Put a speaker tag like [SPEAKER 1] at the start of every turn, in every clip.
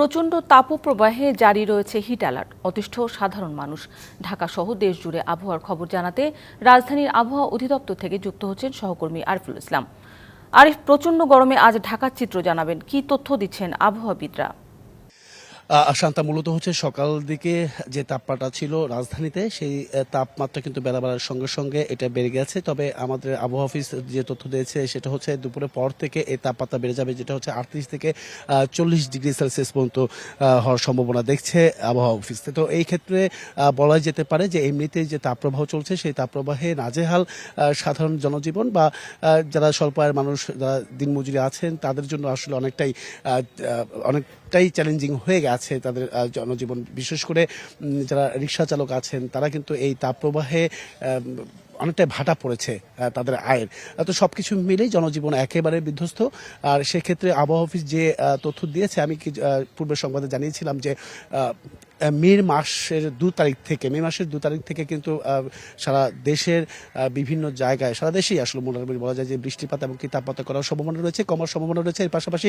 [SPEAKER 1] প্রচণ্ড তাপপ্রবাহে জারি রয়েছে হিট অ্যালার্ট অতিষ্ঠ সাধারণ মানুষ। ঢাকা সহ দেশ জুড়ে আবহাওয়ার খবর জানাতে রাজধানীর আবহাওয়া অধিদপ্তর থেকে যুক্ত হচ্ছেন সহকর্মী আরিফুল ইসলাম। আরিফ, প্রচণ্ড গরমে আজ ঢাকার চিত্র জানাবেন। কি তথ্য দিচ্ছেন আবহাওয়াবিদরা?
[SPEAKER 2] শান্তা মূলত হচ্ছে সকাল দিকে যে তাপমাত্রা ছিল রাজধানীতে সেই তাপমাত্রা কিন্তু বেলা সঙ্গে সঙ্গে এটা বেড়ে গেছে। তবে আমাদের আবহাওয়া অফিস যে তথ্য দিয়েছে সেটা হচ্ছে দুপুরের পর থেকে এই তাপমাত্রা বেড়ে যাবে যেটা হচ্ছে আটত্রিশ থেকে চল্লিশ ডিগ্রি সেলসিয়াস পর্যন্ত হওয়ার সম্ভাবনা দেখছে আবহাওয়া অফিস। তো এই ক্ষেত্রে বলা যেতে পারে যে এমনিতে যে তাপপ্রবাহ চলছে সেই তাপপ্রবাহে নাজেহাল সাধারণ জনজীবন বা যারা স্বল্প আয়ের মানুষ যারা দিনমজুরি আছেন তাদের জন্য আসলে অনেকটাই আহ, অনেকটাই চ্যালেঞ্জিং হয়ে গেছে তাদের জনজীবন। বিশেষ করে যারা রিক্সা চালক আছেন, তারা কিন্তু এই তাপপ্রবাহে অনেকটাই ভাটা পড়েছে তাদের আয়ের। তো সব কিছু মিলেই জনজীবন একেবারে বিধ্বস্ত। আর সেক্ষেত্রে আবহাওয়া অফিস যে তথ্য দিয়েছে, আমি কি পূর্বের সংবাদে জানিয়েছিলাম যে মে মাসের দু তারিখ থেকে, মে মাসের দু তারিখ থেকে কিন্তু সারা দেশের বিভিন্ন জায়গায়, সারা দেশেই আসলে মোটামুটি বলা যায় যে বৃষ্টিপাত এবং কি তাপমাত্রা করার সম্ভাবনা রয়েছে, কমার সম্ভাবনা রয়েছে। এর পাশাপাশি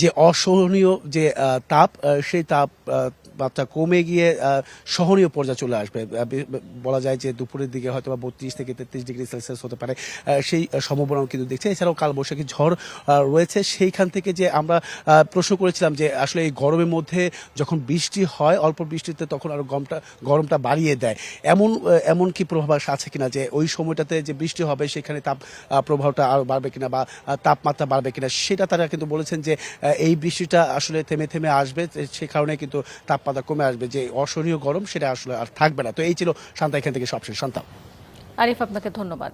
[SPEAKER 2] যে অসহনীয় যে তাপ সেই তাপ মাত্রা কমে গিয়ে সহনীয় পর্যায়ে চলে আসবে। বলা যায় যে দুপুরের দিকে হয়তো বা বত্রিশ থেকে তেত্রিশ ডিগ্রি সেলসিয়াস হতে পারে। সেই সম্ভাবনাও কিন্তু দেখছে। এছাড়াও কাল বৈশাখী ঝড় রয়েছে। সেইখান থেকে যে আমরা প্রশ্ন করেছিলাম যে, আসলে এই গরমের মধ্যে যখন বৃষ্টি হয়, অল্প বৃষ্টিতে তখন আরও গরমটা গরমটা বাড়িয়ে দেয়। এমন এমন কি প্রভাব আছে কিনা যে, ওই সময়টাতে যে বৃষ্টি হবে, সেখানে তাপ প্রভাবটা আরও বাড়বে কিনা বা তাপমাত্রা বাড়বে কিনা, সেটা তারা কিন্তু বলেছেন যে এই বৃষ্টিটা আসলে থেমে থেমে আসবে, সে কারণে কিন্তু তাপমাত্রা কমে আসবে। যে অসহনীয় গরম সেটা আসলে আর থাকবে না। তো এই ছিল শান্তা, এখান থেকে সবশেষ শান্তা।
[SPEAKER 1] আরিফ, আপনাকে ধন্যবাদ।